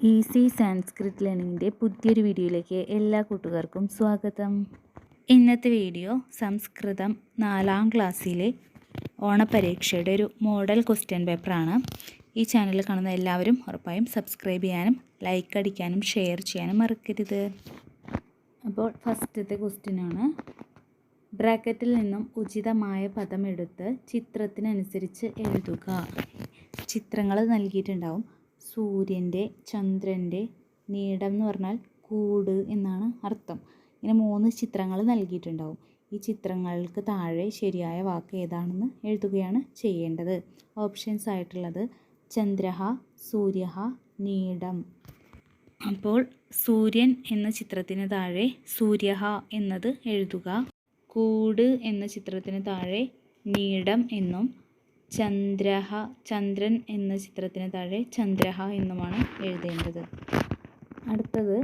Easy Sanskrit ലേണിങ്ങിന്റെ പുതിയൊരു വീഡിയോയിലേക്ക് എല്ലാ കൂട്ടുകാർക്കും സ്വാഗതം. ഇന്നത്തെ വീഡിയോ സംസ്കൃതം നാലാം ക്ലാസ്സിലെ ഓണപരീക്ഷയുടെ ഒരു മോഡൽ ക്വസ്റ്റ്യൻ പേപ്പറാണ്. ഈ ചാനൽ കാണുന്ന എല്ലാവരും ഉറപ്പായും സബ്സ്ക്രൈബ് ചെയ്യാനും ലൈക്ക് അടിക്കാനും ഷെയർ ചെയ്യാനും മറക്കരുത്. അപ്പോൾ ഫസ്റ്റത്തെ ക്വസ്റ്റ്യനാണ്. ബ്രാക്കറ്റിൽ നിന്നും ഉചിതമായ പദം എടുത്ത് ചിത്രത്തിനനുസരിച്ച് എഴുതുക. ചിത്രങ്ങൾ നൽകിയിട്ടുണ്ടാവും. സൂര്യന്റെ ചന്ദ്രന്റെ നീടം എന്ന് പറഞ്ഞാൽ കൂട് എന്നാണ് അർത്ഥം. ഇങ്ങനെ മൂന്ന് ചിത്രങ്ങൾ നൽകിയിട്ടുണ്ടാവും. ഈ ചിത്രങ്ങൾക്ക് താഴെ ശരിയായ വാക്ക് ഏതാണെന്ന് എഴുതുകയാണ് ചെയ്യേണ്ടത്. ഓപ്ഷൻസ് ആയിട്ടുള്ളത് ചന്ദ്രഹ സൂര്യഹ നീടം. അപ്പോൾ സൂര്യൻ എന്ന ചിത്രത്തിന് താഴെ സൂര്യഹ എന്നത് എഴുതുക. കൂട് എന്ന ചിത്രത്തിന് താഴെ നീടം എന്നും ചന്ദ്രഹ ചന്ദ്രൻ എന്ന ചിത്രത്തിന് താഴെ ചന്ദ്രഹ എന്നുമാണ് എഴുതേണ്ടത്. അടുത്തത്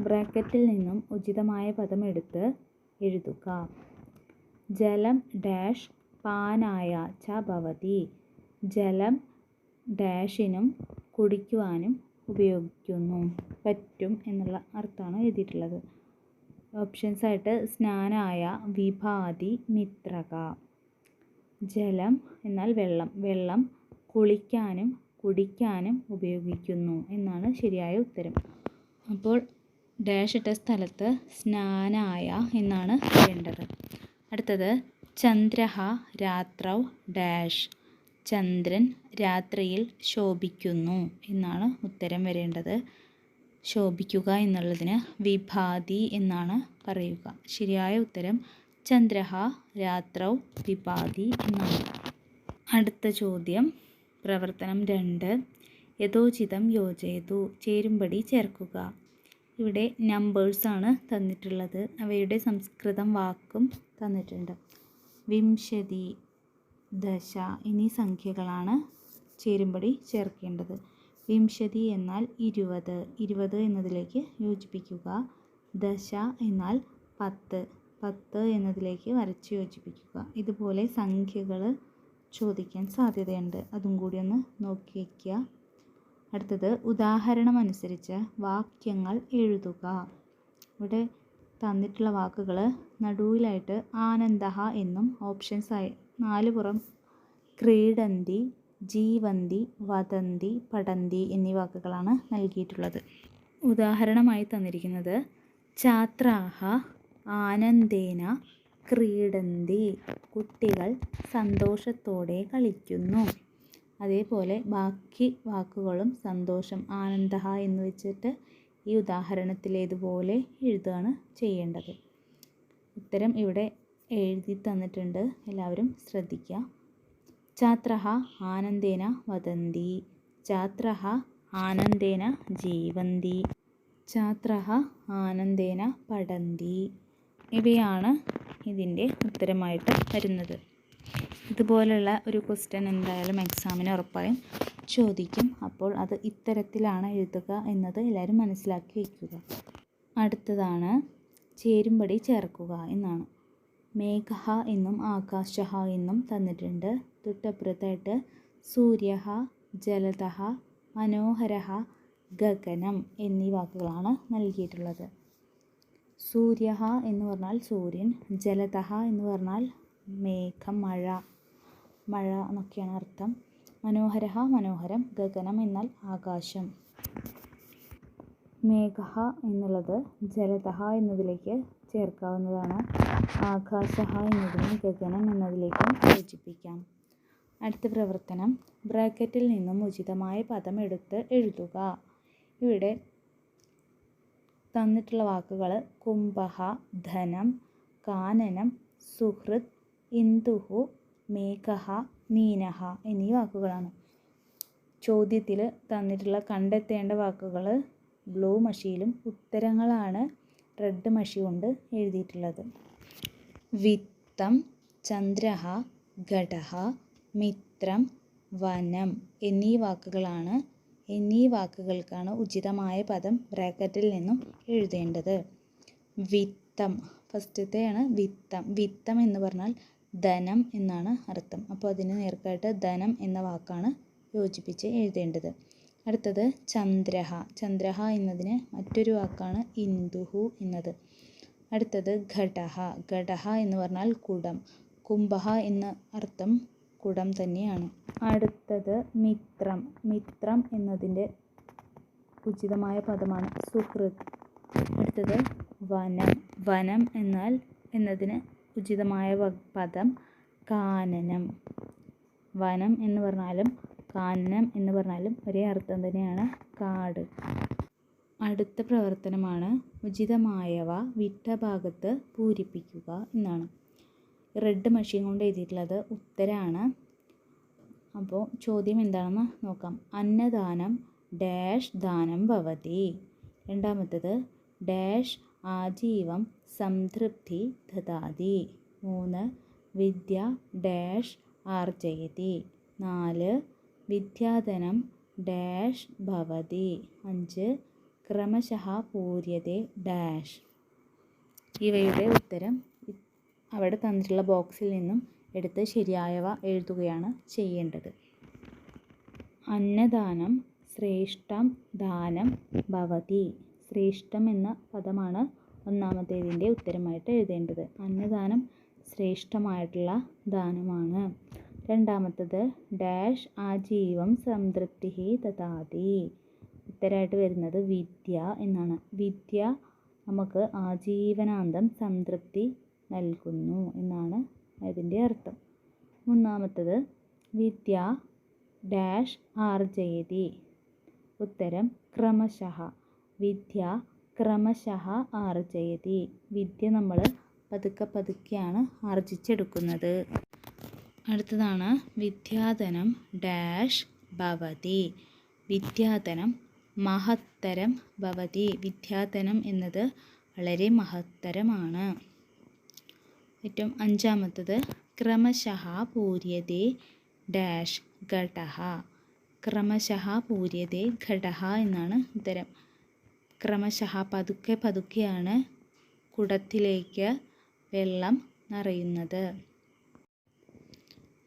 ബ്രാക്കറ്റിൽ നിന്നും ഉചിതമായ പദം എടുത്ത് എഴുതുക. ജലം ഡാഷ് പാനായ ച ഭവതി. ജലം ഡാഷിനും കുടിക്കുവാനും ഉപയോഗിക്കുന്നു. പറ്റും എന്നുള്ള അർത്ഥമാണ് എഴുതിയിട്ടുള്ളത്. ഓപ്ഷൻസായിട്ട് സ്നാനായ വിഭാതി മിത്രക. ജലം എന്നാൽ വെള്ളം. വെള്ളം കുളിക്കാനും കുടിക്കാനും ഉപയോഗിക്കുന്നു എന്നാണ് ശരിയായ ഉത്തരം. അപ്പോൾ ഡാഷ് സ്ഥലത്ത് സ്നാനായ എന്നാണ് വേണ്ടത്. അടുത്തത് ചന്ദ്രഹ രാത്രൗ ഡാഷ് ചന്ദ്രൻ രാത്രിയിൽ ശോഭിക്കുന്നു എന്നാണ് ഉത്തരം വരേണ്ടത്. ശോഭിക്കുക എന്നുള്ളതിന് വിഭാതി എന്നാണ് പറയുക. ശരിയായ ഉത്തരം ചന്ദ്രഹ രാത്രൗ പിപാതി അടുത്ത ചോദ്യം. പ്രവർത്തനം രണ്ട്. യഥോചിതം യോജയതു. ചേരുംപടി ചേർക്കുക. ഇവിടെ നമ്പേഴ്സാണ് തന്നിട്ടുള്ളത്. അവയുടെ സംസ്കൃതം വാക്കും തന്നിട്ടുണ്ട്. വിംശതി ദശ എന്നീ സംഖ്യകളാണ് ചേരുംപടി ചേർക്കേണ്ടത്. വിംശതി എന്നാൽ ഇരുപത്. ഇരുപത് എന്നതിലേക്ക് യോജിപ്പിക്കുക. ദശ എന്നാൽ പത്ത്. പത്ത് എന്നതിലേക്ക് വരച്ച് യോജിപ്പിക്കുക. ഇതുപോലെ സംഖ്യകൾ ചോദിക്കാൻ സാധ്യതയുണ്ട്. അതും കൂടി ഒന്ന് നോക്കി വയ്ക്കുക അടുത്തത് ഉദാഹരണം അനുസരിച്ച് വാക്യങ്ങൾ എഴുതുക. ഇവിടെ തന്നിട്ടുള്ള വാക്കുകൾ നടുവിലായിട്ട് ആനന്ദഹ എന്നും ഓപ്ഷൻസ് ആയി നാല് പുറം ക്രീഡന്തി ജീവന്തി വദന്തി പടന്തി എന്നീ വാക്കുകളാണ് നൽകിയിട്ടുള്ളത്. ഉദാഹരണമായി തന്നിരിക്കുന്നത് ഛാത്രാഹ ആനന്ദേന ക്രീഡന്തി. കുട്ടികൾ സന്തോഷത്തോടെ കളിക്കുന്നു. അതേപോലെ ബാക്കി വാക്കുകളും സന്തോഷം ആനന്ദ എന്ന് വെച്ചിട്ട് ഈ ഉദാഹരണത്തിലേതുപോലെ എഴുതുകയാണ് ചെയ്യേണ്ടത്. ഉത്തരം ഇവിടെ എഴുതി തന്നിട്ടുണ്ട്. എല്ലാവരും ശ്രദ്ധിക്കുക. ഛാത്ര ആനന്ദേന വദന്തി. ഛാത്ര ആനന്ദേന ജീവന്തി. ഛാത്ര ആനന്ദേന പഠന്തി. ഇവയാണ് ഇതിന്റെ ഉത്തരമായിട്ട് വരുന്നത്. ഇതുപോലുള്ള ഒരു ക്വസ്റ്റ്യൻ എന്തായാലും എക്സാമിന് ഉറപ്പായും ചോദിക്കും. അപ്പോൾ അത് ഇത്തരത്തിലാണ് എഴുതുക എന്നത് എല്ലാവരും മനസ്സിലാക്കി വയ്ക്കുക അടുത്തതാണ് ചേരുംപടി ചേർക്കുക എന്നാണ്. മേഘ എന്നും ആകാശഹ എന്നും തന്നിട്ടുണ്ട്. തൊട്ടപ്പുറത്തായിട്ട് സൂര്യ ജലതഹ മനോഹര ഗഗനം എന്നീ വാക്കുകളാണ് നൽകിയിട്ടുള്ളത്. സൂര്യ എന്ന് പറഞ്ഞാൽ സൂര്യൻ ജലതഹ എന്ന് പറഞ്ഞാൽ മേഘം മഴ മഴ എന്നൊക്കെയാണ് അർത്ഥം. മനോഹര മനോഹരം ഗഗനം എന്നാൽ ആകാശം. മേഘ എന്നുള്ളത് ജലതഹ എന്നതിലേക്ക് ചേർക്കാവുന്നതാണ്. ആകാശ എന്നതിനെ ഗഗനം എന്നതിലേക്കും യോജിപ്പിക്കാം അടുത്ത പ്രവർത്തനം. ബ്രാക്കറ്റിൽ നിന്നും ഉചിതമായ പദം എടുത്ത് എഴുതുക. ഇവിടെ തന്നിട്ടുള്ള വാക്കുകൾ കുംഭഹ ധനം കാനനം സുഹൃത് ഇന്ദുഹു മേഘഹ മീനഹ എന്നീ വാക്കുകളാണ്. ചോദ്യത്തിൽ തന്നിട്ടുള്ള കണ്ടെത്തേണ്ട വാക്കുകൾ ബ്ലൂ മഷിയിലും ഉത്തരങ്ങളാണ് റെഡ് മഷി കൊണ്ട് എഴുതിയിട്ടുള്ളത്. വിത്തം ചന്ദ്രഹ ഘടഹ മിത്രം വനം എന്നീ വാക്കുകളാണ് എന്നീ വാക്കുകൾക്കാണ് ഉചിതമായ പദം ബ്രാക്കറ്റിൽ നിന്നും എഴുതേണ്ടത്. വിത്തം. ഫസ്റ്റത്തെയാണ് വിത്തം. വിത്തം എന്ന് പറഞ്ഞാൽ ധനം എന്നാണ് അർത്ഥം. അപ്പോൾ അതിന് നേർക്കായിട്ട് ധനം എന്ന വാക്കാണ് യോജിപ്പിച്ച് എഴുതേണ്ടത്. അടുത്തത് ചന്ദ്രഹ. ചന്ദ്രഹ എന്നതിന് മറ്റൊരു വാക്കാണ് ഇന്ദുഹു എന്നത്. അടുത്തത് ഘടഹ. ഘടഹ എന്ന് പറഞ്ഞാൽ കുടം. കുംഭഹ എന്ന അർത്ഥം കുടം തന്നെയാണ്. അടുത്തത് മിത്രം. മിത്രം എന്നതിന്റെ ഉചിതമായ പദമാണ് സുഹൃത് അടുത്തത് വനം. വനം എന്നാൽ എന്നതിന് ഉചിതമായ പദം കാനനം. വനം എന്ന് പറഞ്ഞാലും കാനനം എന്ന് പറഞ്ഞാലും ഒരേ അർത്ഥം തന്നെയാണ് കാട്. അടുത്ത പ്രവർത്തനമാണ് ഉചിതമായവ വിട്ട ഭാഗത്ത് പൂരിപ്പിക്കുക എന്നാണ്. റെഡ് മഷീൻ കൊണ്ട് എഴുതിയിട്ടുള്ളത് ഉത്തരമാണ് അപ്പോൾ ചോദ്യം എന്താണെന്ന് നോക്കാം. അന്നദാനം ഡാഷ് ദാനം ഭവതി. രണ്ടാമത്തത് ഡാഷ് ആജീവം സംതൃപ്തി ദദാതി. മൂന്ന് വിദ്യ ഡാഷ് ആർജയതി. നാല് വിദ്യാധനം ഡാഷ് ഭവതി. അഞ്ച് ക്രമശഃ പൂര്യതേ ഡാഷ് ഇവയുടെ ഉത്തരം അവിടെ തന്നിട്ടുള്ള ബോക്സിൽ നിന്നും എടുത്ത് ശരിയായവ എഴുതുകയാണ് ചെയ്യേണ്ടത്. അന്നദാനം ശ്രേഷ്ഠം ദാനം ഭവതി. ശ്രേഷ്ഠം എന്ന പദമാണ് ഒന്നാമത്തേതിന്റെ ഉത്തരമായിട്ട് എഴുതേണ്ടത്. അന്നദാനം ശ്രേഷ്ഠമായിട്ടുള്ള ദാനമാണ്. രണ്ടാമത്തത് ഡാഷ് ആജീവം സംതൃപ്തി ദദാതി ഉത്തരമായിട്ട് വരുന്നത് വിദ്യ എന്നാണ്. വിദ്യ നമുക്ക് ആജീവനാന്തം സംതൃപ്തി നൽകുന്നു എന്നാണ് അതിന്റെ അർത്ഥം. മൂന്നാമത്തത് വിദ്യ ഡാഷ് ആർജയതി ഉത്തരം ക്രമശഃ വിദ്യ ക്രമശഃ ആർജയതി വിദ്യ നമ്മൾ പതുക്കെ പതുക്കെയാണ് ആർജിച്ചെടുക്കുന്നത്. അടുത്തതാണ് വിദ്യാധനം ഡാഷ് ഭവതി. വിദ്യാധനം മഹത്തരം ഭവതി. വിദ്യാധനം എന്നത് വളരെ മഹത്തരമാണ്. ഏറ്റവും അഞ്ചാമത്തത്. ക്രമശഃ പൂര്യതേ ഡാഷ് ഘടഹ. ക്രമശഃ പൂര്യതേ ഘടഹ എന്നാണ് ഉത്തരം. ക്രമശഃ പതുക്കെ പതുക്കെയാണ് കുടത്തിലേക്ക് വെള്ളം നിറയുന്നത്.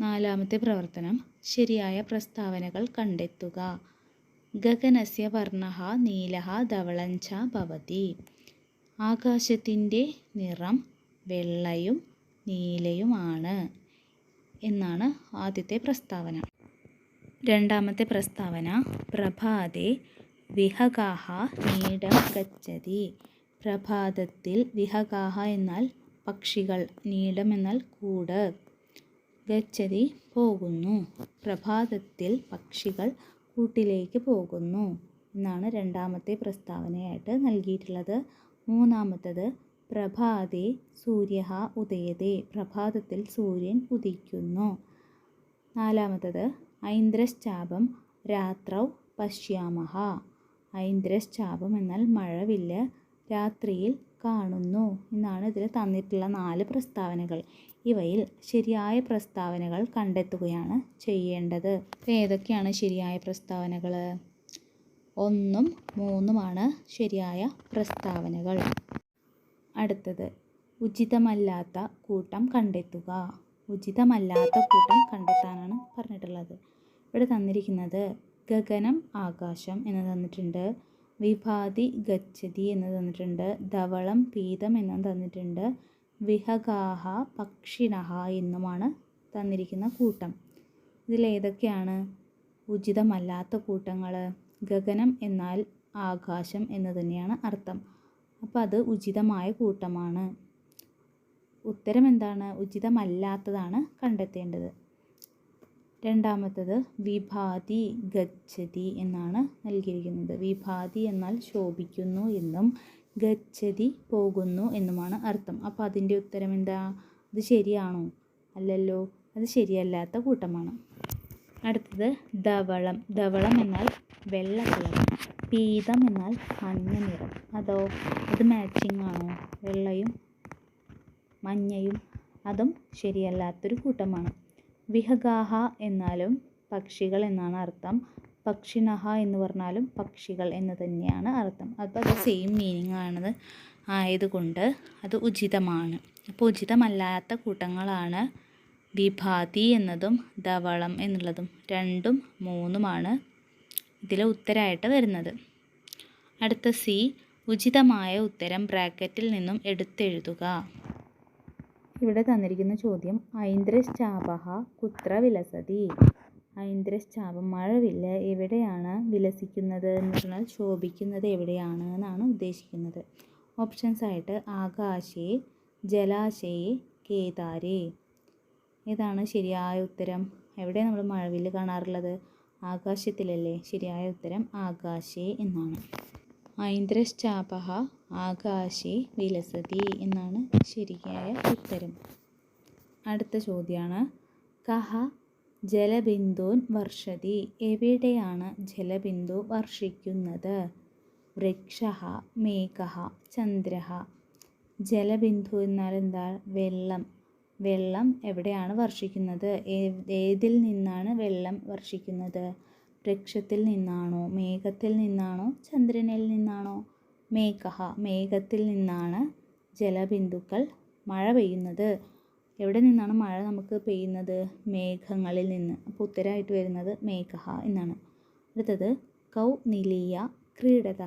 നാലാമത്തെ പ്രവർത്തനം. ശരിയായ പ്രസ്താവനകൾ കണ്ടെത്തുക. ഗഗനസ്യ വർണ നീലഹ ധവളഞ്ച ഭവതി. ആകാശത്തിന്റെ നിറം വെള്ളയും നീലയുമാണ് എന്നാണ് ആദ്യത്തെ പ്രസ്താവന. രണ്ടാമത്തെ പ്രസ്താവന പ്രഭാതെ വിഹഗാഹ നീടം ഗച്ഛതി പ്രഭാതത്തിൽ വിഹഗാഹ എന്നാൽ പക്ഷികൾ നീടം എന്നാൽ കൂട്. ഗച്ഛതി പോകുന്നു. പ്രഭാതത്തിൽ പക്ഷികൾ കൂട്ടിലേക്ക് പോകുന്നു എന്നാണ് രണ്ടാമത്തെ പ്രസ്താവനയായിട്ട് നൽകിയിട്ടുള്ളത്. മൂന്നാമത്തത് പ്രഭാതേ സൂര്യ ഉദയതേ. പ്രഭാതത്തിൽ സൂര്യൻ ഉദിക്കുന്നു. നാലാമത്തത് ഐന്ദ്രശ്ചാപം രാത്രൗ പശ്യാമഹ. ഐന്ദ്രശ്ചാപം എന്നാൽ മഴവില്ല് രാത്രിയിൽ കാണുന്നു എന്നാണ് ഇതിൽ തന്നിട്ടുള്ള നാല് പ്രസ്താവനകൾ. ഇവയിൽ ശരിയായ പ്രസ്താവനകൾ കണ്ടെത്തുകയാണ് ചെയ്യേണ്ടത്. ഏതൊക്കെയാണ് ശരിയായ പ്രസ്താവനകൾ ഒന്നും മൂന്നുമാണ് ശരിയായ പ്രസ്താവനകൾ. അടുത്തത്. ഉചിതമല്ലാത്ത കൂട്ടം കണ്ടെത്തുക. ഉചിതമല്ലാത്ത കൂട്ടം കണ്ടെത്താനാണ് പറഞ്ഞിട്ടുള്ളത്. ഇവിടെ തന്നിരിക്കുന്നത് ഗഗനം ആകാശം എന്ന് തന്നിട്ടുണ്ട്. വിഭാതി ഗച്ഛതി എന്ന് തന്നിട്ടുണ്ട്. ധവളം പീതം എന്ന് തന്നിട്ടുണ്ട്. വിഹഗാഹ പക്ഷിണഹ എന്നുമാണ് തന്നിരിക്കുന്ന കൂട്ടം. ഇതിലേതൊക്കെയാണ് ഉചിതമല്ലാത്ത കൂട്ടങ്ങൾ ഗഗനം എന്നാൽ ആകാശം എന്ന് തന്നെയാണ് അർത്ഥം. അപ്പോൾ അത് ഉചിതമായ കൂട്ടമാണ്. ഉത്തരം എന്താണ് ഉചിതമല്ലാത്തതാണ് കണ്ടെത്തേണ്ടത്. രണ്ടാമത്തത് വിഭാതി ഗച്ഛതി എന്നാണ് നൽകിയിരിക്കുന്നത്. വിഭാതി എന്നാൽ ശോഭിക്കുന്നു എന്നും ഗച്ഛതി പോകുന്നു എന്നുമാണ് അർത്ഥം. അപ്പോൾ അതിന്റെ ഉത്തരം എന്താ അത് ശരിയാണോ? അല്ലല്ലോ. അത് ശരിയല്ലാത്ത കൂട്ടമാണ്. അടുത്തത് ധവളം. ധവളം എന്നാൽ വെള്ള കളർ പീതം എന്നാൽ മഞ്ഞ നിറം. അതോ അത് മാച്ചിങ് ആണോ? വെള്ളയും മഞ്ഞയും അതും ശരിയല്ലാത്തൊരു കൂട്ടമാണ്. വിഹഗാഹ എന്നാലും പക്ഷികൾ എന്നാണ് അർത്ഥം. പക്ഷിണഹ എന്ന് പറഞ്ഞാലും പക്ഷികൾ എന്ന് തന്നെയാണ് അർത്ഥം. അപ്പോൾ അത് സെയിം മീനിങ് ആണത്. ആയതുകൊണ്ട് അത് ഉചിതമാണ്. അപ്പോൾ ഉചിതമല്ലാത്ത കൂട്ടങ്ങളാണ് വിഭാതി എന്നതും ധവളം എന്നുള്ളതും രണ്ടും മൂന്നുമാണ് ഇതിൽ ഉത്തരമായിട്ട് വരുന്നത്. അടുത്ത സി ഉചിതമായ ഉത്തരം ബ്രാക്കറ്റിൽ നിന്നും എടുത്തെഴുതുക. ഇവിടെ തന്നിരിക്കുന്ന ചോദ്യം ഐന്ദ്രശ്ചാപഹ കുത്ര വിലസതി. ഐന്ദ്രശ്ചാപം മഴവില്ല എവിടെയാണ് വിലസിക്കുന്നത് എന്ന് പറഞ്ഞാൽ ശോഭിക്കുന്നത് എവിടെയാണ് എന്നാണ് ഉദ്ദേശിക്കുന്നത്. ഓപ്ഷൻസ് ആയിട്ട് ആകാശേ ജലാശയെ കേദാരേ. ഏതാണ് ശരിയായ ഉത്തരം. എവിടെ നമ്മൾ മഴവിൽ കാണാറുള്ളത്? ആകാശത്തിലല്ലേ? ശരിയായ ഉത്തരം ആകാശേ എന്നാണ്. ഐന്ദ്രശ്ചാപഹ ആകാശേ വിലസതി എന്നാണ് ശരിയായ ഉത്തരം. അടുത്ത ചോദ്യമാണ് കഹ ജലബിന്ദുൻ വർഷതി. എവിടെയാണ് ജലബിന്ദു വർഷിക്കുന്നത്? വൃക്ഷ മേഘ ചന്ദ്ര ജലബിന്ദു എന്നാൽ എന്താ? വെള്ളം. വെള്ളം എവിടെയാണ് വർഷിക്കുന്നത്? ഏതിൽ നിന്നാണ് വെള്ളം വർഷിക്കുന്നത്? വൃക്ഷത്തിൽ നിന്നാണോ? മേഘത്തിൽ നിന്നാണോ? ചന്ദ്രനിൽ നിന്നാണോ? മേഘ മേഘത്തിൽ നിന്നാണ് ജലബിന്ദുക്കൾ മഴ പെയ്യുന്നത്. എവിടെ നിന്നാണ് മഴ നമുക്ക് പെയ്യുന്നത്? മേഘങ്ങളിൽ നിന്ന്. അപ്പോൾ ഉത്തരമായിട്ട് വരുന്നത് മേഘ എന്നാണ്. അടുത്തത് കൗ നിലിയ ക്രീഡത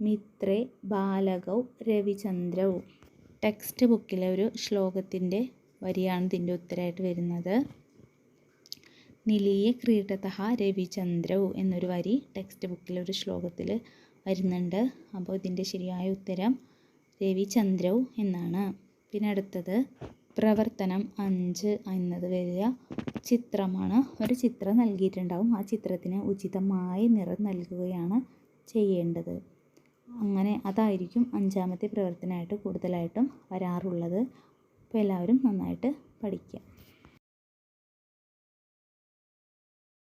മിത്രേ ബാലകൗ രവിചന്ദ്രൗ. ടെക്സ്റ്റ് ബുക്കിലെ ഒരു ശ്ലോകത്തിന്റെ വരിയാണ് ഇതിന്റെ ഉത്തരമായിട്ട് വരുന്നത്. നിലീയ ക്രീഡതഹ രവിചന്ദ്രൗ എന്നൊരു വരി ടെക്സ്റ്റ് ബുക്കിലെ ഒരു ശ്ലോകത്തിൽ വരുന്നുണ്ട്. അപ്പോൾ ഇതിന്റെ ശരിയായ ഉത്തരം രവിചന്ദ്രൗ എന്നാണ്. പിന്നെ അടുത്തത് പ്രവർത്തനം അഞ്ച് എന്നത് വരിക ചിത്രമാണ്. ഒരു ചിത്രം നൽകിയിട്ടുണ്ടാവും. ആ ചിത്രത്തിന് ഉചിതമായ നിറം നൽകുകയാണ് ചെയ്യേണ്ടത്. അങ്ങനെ അതായിരിക്കും അഞ്ചാമത്തെ പ്രവർത്തനമായിട്ട് കൂടുതലായിട്ടും വരാറുള്ളത്. അപ്പോൾ എല്ലാവരും നന്നായിട്ട് പഠിക്കുക.